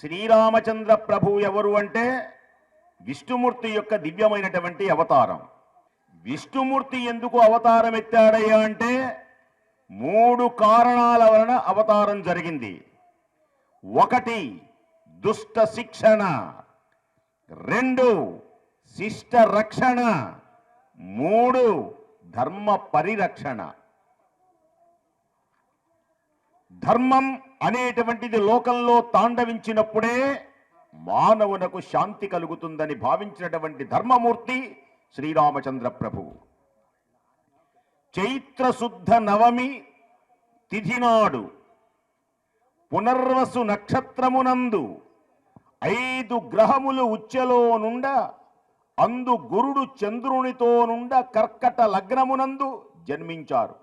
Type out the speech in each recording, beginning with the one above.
శ్రీరామచంద్ర ప్రభు ఎవరు అంటే విష్ణుమూర్తి యొక్క దివ్యమైనటువంటి అవతారం. విష్ణుమూర్తి ఎందుకు అవతారం ఎత్తాడయ్యా అంటే మూడు కారణాల వలన అవతారం జరిగింది. ఒకటి దుష్ట శిక్షణ. రెండు శిష్ట రక్షణ. మూడు ధర్మ పరిరక్షణ. ధర్మం అనేటువంటిది లోకంలో తాండవించినప్పుడే మానవునకు శాంతి కలుగుతుందని భావించినటువంటి ధర్మమూర్తి శ్రీరామచంద్ర ప్రభువు చైత్ర శుద్ధ నవమి తిథినాడు పునర్వసు నక్షత్రమునందు ఐదు గ్రహములు ఉచ్చలో నుండ అందు గురుడు చంద్రునితో నుండ కర్కట లగ్నమునందు జన్మించారు.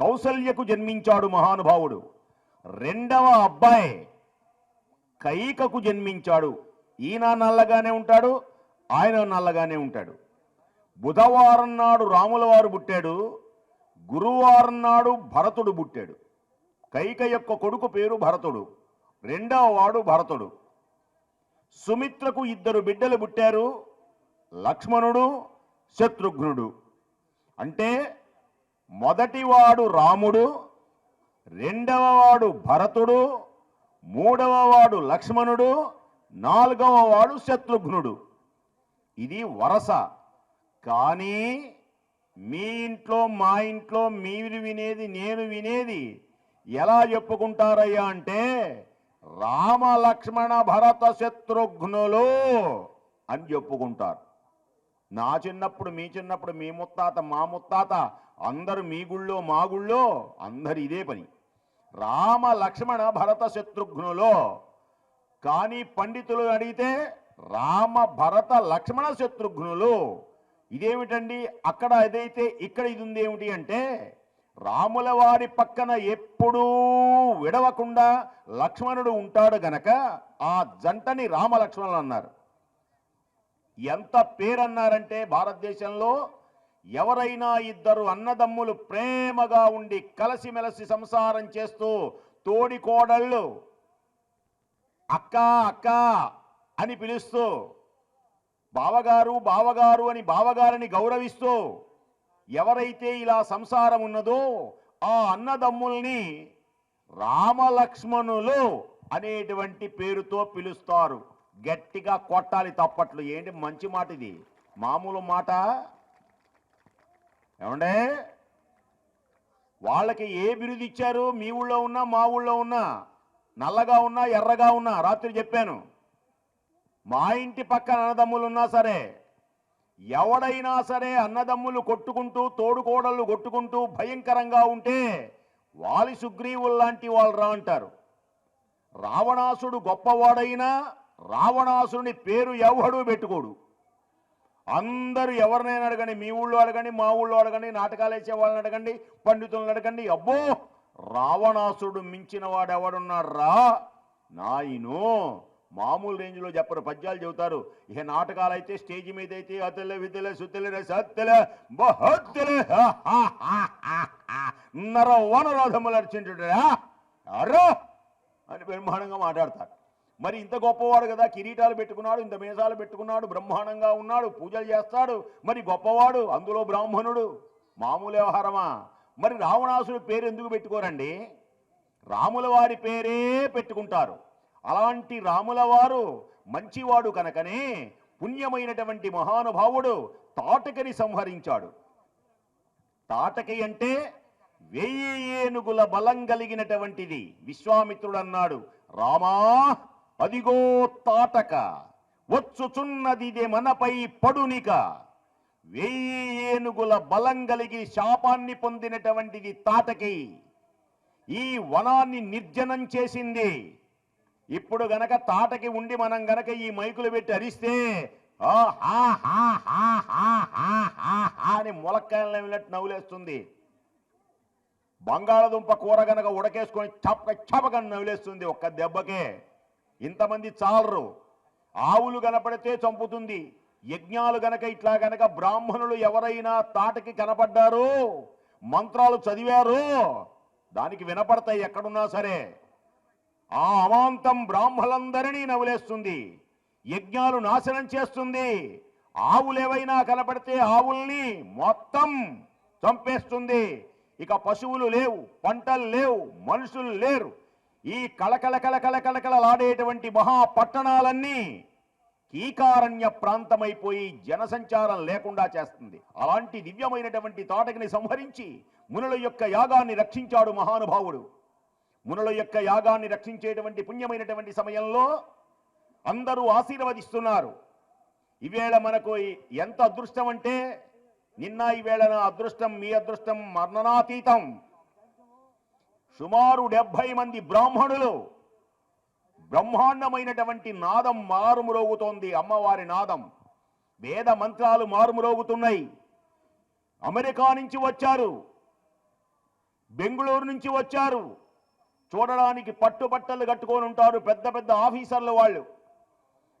కౌసల్యకు జన్మించాడు మహానుభావుడు. రెండవ అబ్బాయి కైకకు జన్మించాడు. ఈయన నల్లగానే ఉంటాడు ఆయన నల్లగానే ఉంటాడు. బుధవారం నాడు రాముల వారు పుట్టాడు గురువారం నాడు భరతుడు పుట్టాడు. కైక యొక్క కొడుకు పేరు భరతుడు రెండవ వాడు భరతుడు. సుమిత్రకు ఇద్దరు బిడ్డలు పుట్టారు లక్ష్మణుడు శత్రుఘ్నుడు. అంటే మొదటివాడు రాముడు రెండవవాడు భరతుడు మూడవవాడు లక్ష్మణుడు నాలుగవవాడు శత్రుఘ్నుడు. ఇది వరస. కానీ మీ ఇంట్లో మా ఇంట్లో మీరు వినేది నేను వినేది ఎలా చెప్పుకుంటారయ్యా అంటే రామ లక్ష్మణ భరత శత్రుఘ్నులు అని చెప్పుకుంటారు. నా చిన్నప్పుడు మీ చిన్నప్పుడు మీ ముత్తాత మా ముత్తాత అందరు మీ గుళ్ళో మా గుళ్ళో అందరు ఇదే పని. రామ లక్ష్మణ భరత శత్రుఘ్నులో కానీ పండితులు అడిగితే రామ భరత లక్ష్మణ శత్రుఘ్నులు ఇదేమిటండి? అక్కడ ఏదైతే ఇక్కడ ఇది ఉంది ఏమిటి అంటే రాముల వారి పక్కన ఎప్పుడూ విడవకుండా లక్ష్మణుడు ఉంటాడు గనక ఆ జంటని రామలక్ష్మణులు అన్నారు. ఎంత పేరన్నారంటే భారతదేశంలో ఎవరైనా ఇద్దరు అన్నదమ్ములు ప్రేమగా ఉండి కలసిమెలసి సంసారం చేస్తూ తోడి కోడళ్ళు అక్క అక్క అని పిలుస్తూ బావగారు బావగారు అని బావగారిని గౌరవిస్తూ ఎవరైతే ఇలా సంసారం ఉన్నదో ఆ అన్నదమ్ముల్ని రామలక్ష్మణులు అనేటువంటి పేరుతో పిలుస్తారు. గట్టిగా కొట్టాలి తప్పట్లు. ఏంటి మంచి మాట ఇది మామూలు మాట? ఏమండే? వాళ్ళకి ఏ బిరుదు ఇచ్చారు? మీ ఊళ్ళో ఉన్నా మా ఊళ్ళో ఉన్నా నల్లగా ఉన్నా ఎర్రగా ఉన్నా రాత్రి చెప్పాను. మా ఇంటి పక్కన అన్నదమ్ములు ఉన్నా సరే ఎవడైనా సరే అన్నదమ్ములు కొట్టుకుంటూ తోడుకోడళ్ళు కొట్టుకుంటూ భయంకరంగా ఉంటే వాలి సుగ్రీవులు లాంటి వాళ్ళు రా అంటారు. రావణాసుడు గొప్పవాడైనా రావణాసుని పేరు ఎవడూ పెట్టుకోడు. అందరూ ఎవరినైనా అడగండి మీ ఊళ్ళో అడగండి మా ఊళ్ళో అడగండి నాటకాలు వేసే వాళ్ళని అడగండి పండితులను అడగండి. అబ్బో! రావణాసుడు మించిన వాడు ఎవడున్నాడు రా నాయను! మామూలు రేంజ్లో చెప్పరు పద్యాలు చెబుతారు. ఇక నాటకాలు అయితే స్టేజ్ మీద అయితే అతలే వితలే సుతలే సత్తలే బహత్తలే నర వనరాధములు అర్చించుడా అరో! అని బ్రహ్మాండంగా మాట్లాడతారు. మరి ఇంత గొప్పవాడు కదా కిరీటాలు పెట్టుకున్నాడు ఇంత మేషాలు పెట్టుకున్నాడు బ్రహ్మాండంగా ఉన్నాడు పూజలు చేస్తాడు మరి గొప్పవాడు అందులో బ్రాహ్మణుడు మామూలు వ్యవహారమా? మరి రావణాసుడు పేరు ఎందుకు పెట్టుకోరండి? రాముల వారి పేరే పెట్టుకుంటారు. అలాంటి రాముల వారు మంచివాడు కనుకనే పుణ్యమైనటువంటి మహానుభావుడు తాటకని సంహరించాడు. తాటకి అంటే వెయ్యి ఏనుగుల బలం కలిగినటువంటిది. విశ్వామిత్రుడు అన్నాడు రామా అదిగో తాటక వచ్చుచున్నదిదే మనపై పడునిక. వెయ్యి ఏనుగుల బలం కలిగి శాపాన్ని పొందినటువంటిది తాటకి. ఈ వనాన్ని నిర్జనం చేసింది. ఇప్పుడు గనక తాటకి ఉండి మనం గనక ఈ మైకులు పెట్టి అరిస్తే ఆ హా హా హా హా అని ములక్కాయలు నవ్వినట్టు నవ్వులేస్తుంది బంగాళదుంప కూర గనక ఉడకేసుకొని చపక చపకని నవ్వులేస్తుంది ఒక్క దెబ్బకే. ఇంతమంది చాలరు. ఆవులు కనపడితే చంపుతుంది. యజ్ఞాలు గనక ఇట్లా గనక బ్రాహ్మణులు ఎవరైనా తాటకి కనపడ్డారు మంత్రాలు చదివారు దానికి వినపడతాయి ఎక్కడున్నా సరే. ఆ అమాంతం బ్రాహ్మలందరినీ నవ్వులేస్తుంది. యజ్ఞాలు నాశనం చేస్తుంది. ఆవులేవైనా కనపడితే ఆవుల్ని మొత్తం చంపేస్తుంది. ఇక పశువులు లేవు పంటలు లేవు మనుషులు లేరు. ఈ కళకళ కళకళ కళకళలాడేటువంటి మహా పట్టణాలన్నీ కీకారణ్య ప్రాంతమైపోయి జనసంచారం లేకుండా చేస్తుంది. అలాంటి దివ్యమైనటువంటి తాటకిని సంహరించి మునుల యొక్క యాగాన్ని రక్షించాడు మహానుభావుడు. మునుల యొక్క యాగాన్ని రక్షించేటువంటి పుణ్యమైనటువంటి సమయంలో అందరూ ఆశీర్వదిస్తున్నారు. ఈవేళ మనకు ఎంత అదృష్టం అంటే నిన్న ఈవేళ నా అదృష్టం మీ అదృష్టం మరణనాతీతం సుమారు డెబ్భై మంది బ్రాహ్మణులు బ్రహ్మాండమైనటువంటి నాదం మారుమురోగుతోంది అమ్మవారి నాదం. వేద మంత్రాలు మారుమురోగుతున్నాయి. అమెరికా నుంచి వచ్చారు. బెంగుళూరు నుంచి వచ్చారు. చూడడానికి పట్టుబట్టలు కట్టుకొని ఉంటారు పెద్ద పెద్ద ఆఫీసర్లు వాళ్ళు.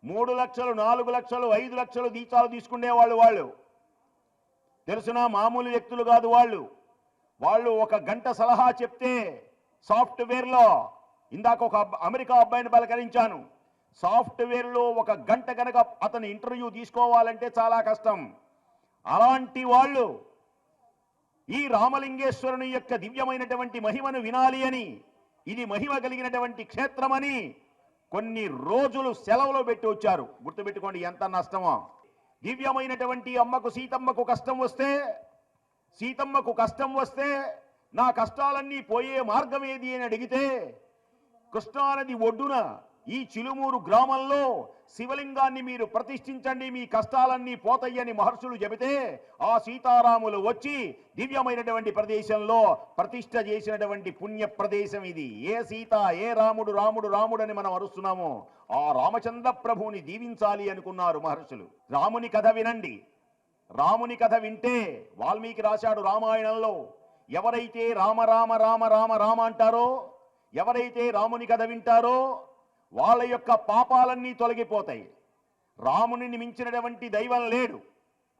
మూడు లక్షలు నాలుగు లక్షలు ఐదు లక్షలు దీచాలు తీసుకునే వాళ్ళు వాళ్ళు. తెలిసిన మామూలు వ్యక్తులు కాదు వాళ్ళు. వాళ్ళు ఒక గంట సలహా చెప్తే సాఫ్ట్వేర్లో ఇందాక ఒక అమెరికా అబ్బాయిని పలకరించాను సాఫ్ట్వేర్లో ఒక గంట కనుక అతని ఇంటర్వ్యూ తీసుకోవాలంటే చాలా కష్టం. అలాంటి వాళ్ళు ఈ రామలింగేశ్వరుని యొక్క దివ్యమైనటువంటి మహిమను వినాలి అని ఇది మహిమ కలిగినటువంటి క్షేత్రమని కొన్ని రోజులు సెలవులో పెట్టి వచ్చారు. గుర్తుపెట్టుకోండి ఎంత నష్టమో. దివ్యమైనటువంటి అమ్మకు సీతమ్మకు కష్టం వస్తే సీతమ్మకు కష్టం వస్తే నా కష్టాలన్నీ పోయే మార్గం ఏది అని అడిగితే కృష్ణానది ఒడ్డున ఈ చిలుమూరు గ్రామంలో శివలింగాన్ని మీరు ప్రతిష్ఠించండి మీ కష్టాలన్నీ పోతయ్యని మహర్షులు చెబితే ఆ సీతారాములు వచ్చి దివ్యమైనటువంటి ప్రదేశంలో ప్రతిష్ఠ చేసినటువంటి పుణ్య ప్రదేశం ఇది. ఏ సీత ఏ రాముడు రాముడు రాముడని మనం అరుస్తున్నామో ఆ రామచంద్ర ప్రభువుని దీవించాలి అనుకున్నారు మహర్షులు. రాముని కథ వినండి. రాముని కథ వింటే వాల్మీకి రాశాడు రామాయణంలో ఎవరైతే రామ రామ రామ రామ రామ అంటారో ఎవరైతే రాముని కథ వింటారో వాళ్ళ యొక్క పాపాలన్నీ తొలగిపోతాయి. రాముని మించినటువంటి దైవం లేడు.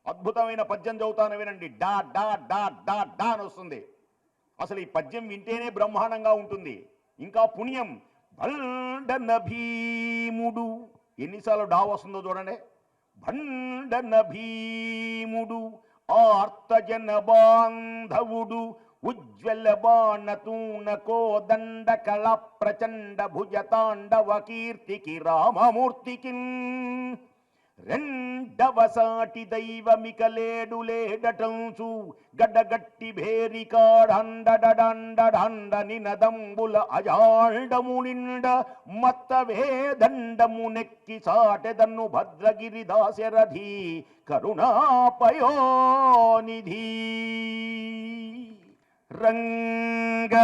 అద్భుతమైన పద్యం చదువుతాను వినండి. డా డా డా డా డా అని వస్తుంది. అసలు ఈ పద్యం వింటేనే బ్రహ్మాండంగా ఉంటుంది. ఇంకా పుణ్యం. భండన భీముడు. ఎన్నిసార్లు డా వస్తుందో చూడండి. భండన భీముడు. ఆర్తజన బాంధవుడు ఉజ్వల బాణతూన కోదండ కళ ప్రచండ భుజతాండవ కీర్తికి రామమూర్తికి రెండవసాటి దైవమిక లేడు లేడటంచు గడ్డగట్టి భేరికాడండడండ నినదంబుల అజాండము నిండ మత్త వేదండము నెక్కి సాటెదన్ను భద్రగిరి దాశరథి కరుణాపయోనిధి. రంగ